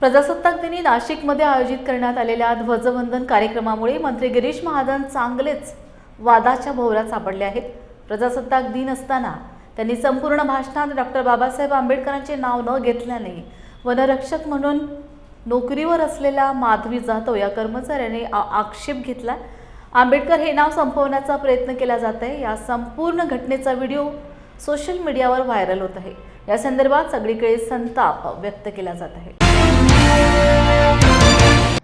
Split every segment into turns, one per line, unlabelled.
प्रजासत्ताक दिनी नाशिकमध्ये आयोजित करण्यात आलेल्या ध्वजवंदन कार्यक्रमामुळे मंत्री गिरीश महाजन चांगलेच वादाच्या भोवऱ्यात सापडले आहेत. प्रजासत्ताक दिन असताना त्यांनी संपूर्ण भाषणात डॉक्टर बाबासाहेब आंबेडकरांचे नाव न घेतल्याने वनरक्षक म्हणून नोकरीवर असलेल्या माधवी जाधव या कर्मचाऱ्याने आ- आक्षेप घेतला. आंबेडकर हे नाव संपवण्याचा प्रयत्न केला जात आहे. या संपूर्ण घटनेचा व्हिडिओ सोशल मीडियावर व्हायरल होत आहे. या संदर्भात सगळीकडे संताप व्यक्त केला जात आहे.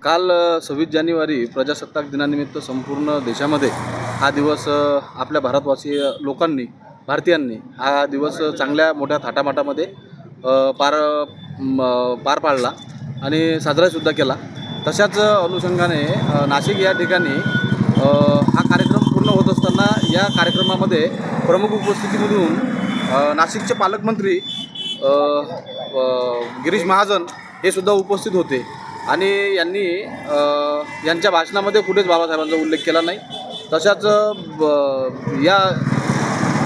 काल सव्वीस जानेवारी प्रजासत्ताक दिनानिमित्त संपूर्ण देशामध्ये हा दिवस आपल्या भारतवासी लोकांनी भारतीयांनी हा दिवस चांगल्या मोठ्या थाटामाटामध्ये पार म, पार पाडला आणि साजरासुद्धा केला. तशाच अनुषंगाने नाशिक या ठिकाणी हा कार्यक्रम पूर्ण होत असताना या कार्यक्रमामध्ये प्रमुख उपस्थितीमधून नाशिकचे पालकमंत्री गिरीश महाजन हे सुद्धा उपस्थित होते. आणि यांनी यांच्या भाषणामध्ये कुठेच बाबासाहेबांचा उल्लेख केला नाही. तशाच ब- या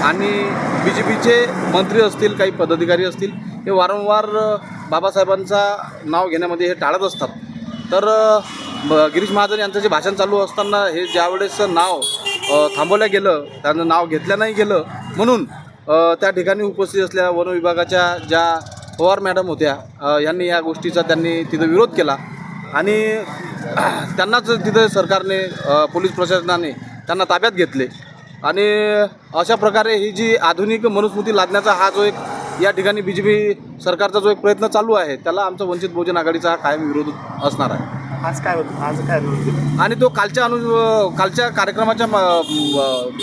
आणि बी जे पीचे मंत्री असतील काही पदाधिकारी असतील हे वारंवार बाबासाहेबांचा नाव घेण्यामध्ये हे टाळत असतात. तर गिरीश महाजन यांचं जे भाषण चालू असताना हे ज्यावेळेस नाव थांबवलं गेलं त्यांचं नाव घेतलं नाही गेलं म्हणून त्या ठिकाणी उपस्थित असलेल्या वन विभागाच्या ज्या पवार मॅडम होत्या यांनी या गोष्टीचा त्यांनी तिथं विरोध केला. आणि त्यांनाच तिथं सरकारने पोलीस प्रशासनाने त्यांना ताब्यात घेतले. आणि अशा प्रकारे ही जी आधुनिक मनुस्मृती लादण्याचा हा जो एक या ठिकाणी बी जे पी सरकारचा जो एक प्रयत्न चालू आहे त्याला आमचा वंचित बहुजन आघाडीचा हा कायम विरोध असणार आहे.
आज काय होतं? आज काय
आणि तो कालच्या अनु कालच्या कार्यक्रमाच्या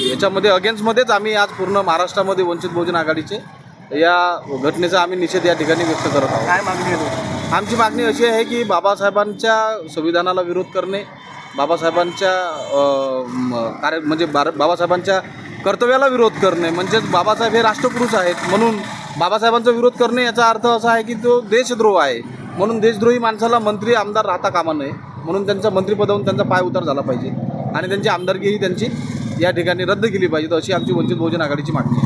याच्यामध्ये अगेन्स्टमध्येच आम्ही आज पूर्ण महाराष्ट्रामध्ये वंचित बहुजन आघाडीचे या घटनेचा आम्ही निषेध या ठिकाणी व्यक्त करत आहोत.
काय मागणी आहे?
आमची मागणी अशी आहे की बाबासाहेबांच्या संविधानाला विरोध करणे बाबासाहेबांच्या कार्य म्हणजे बार बाबासाहेबांच्या कर्तव्याला विरोध करणे म्हणजेच बाबासाहेब हे राष्ट्रपुरुष आहेत म्हणून बाबासाहेबांचा विरोध करणे याचा अर्थ असा आहे की तो देशद्रोह आहे. म्हणून देशद्रोही माणसाला मंत्री आमदार राहता कामा नये. म्हणून त्यांच्या मंत्रिपदावरून त्यांचा पाय उतार झाला पाहिजे. आणि त्यांची आमदारकीही त्यांची या ठिकाणी रद्द केली पाहिजे अशी आमची वंचित बहुजन आघाडीची मागणी आहे.